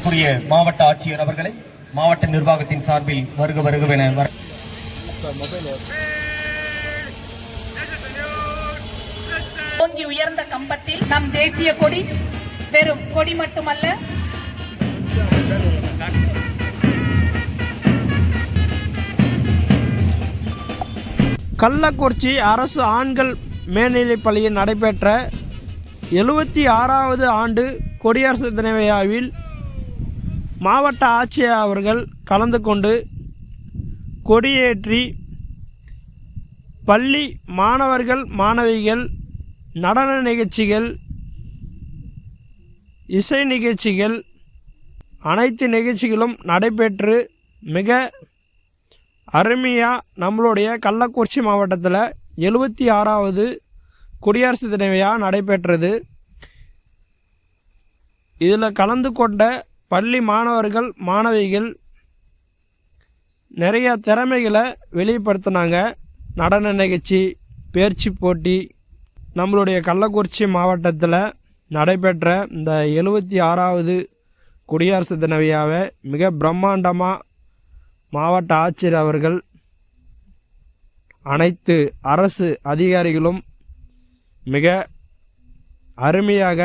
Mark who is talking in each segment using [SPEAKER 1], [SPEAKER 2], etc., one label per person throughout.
[SPEAKER 1] மரியாதைக்குரிய மாவட்ட ஆட்சியர் அவர்களை மாவட்ட நிர்வாகத்தின் சார்பில் வருக வருகவென வர
[SPEAKER 2] ஓங்கி உயர்ந்த கம்பத்தில் நம் தேசிய கொடி வெறும் கொடி மட்டுமல்ல.
[SPEAKER 3] கள்ளக்குறிச்சி அரசு ஆண்கள் மேல்நிலைப் பள்ளியில் நடைபெற்ற எழுபத்தி ஆறாவது ஆண்டு குடியரசு தின விழாவில் மாவட்ட ஆட்சியர் அவர்கள் கலந்து கொண்டு கொடியேற்றி பள்ளி மாணவர்கள் மாணவிகள் நடன நிகழ்ச்சிகள் இசை நிகழ்ச்சிகள் அனைத்து நிகழ்ச்சிகளும் நடைபெற்று மிக அருமையாக நம்மளுடைய கள்ளக்குறிச்சி மாவட்டத்தில் எழுபத்தி ஆறாவது குடியரசு தினவையாக நடைபெற்றது. இதில் கலந்து கொண்ட பள்ளி மாணவர்கள் மாணவிகள் நிறைய திறமைகளை வெளிப்படுத்தினாங்க. நடன நிகழ்ச்சி பேர்ச்சி போட்டி நம்மளுடைய கள்ளக்குறிச்சி மாவட்டத்தில் நடைபெற்ற இந்த எழுபத்தி ஆறாவது குடியரசு தின விழாவை மிக பிரம்மாண்டமாக மாவட்ட ஆட்சியர் அவர்கள் அனைத்து அரசு அதிகாரிகளும் மிக அருமையாக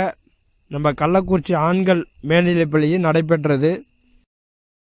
[SPEAKER 3] நம்ம கள்ளக்குறிச்சி ஆண்கள் மேல்நிலைப்பள்ளியில் நடைபெற்றது.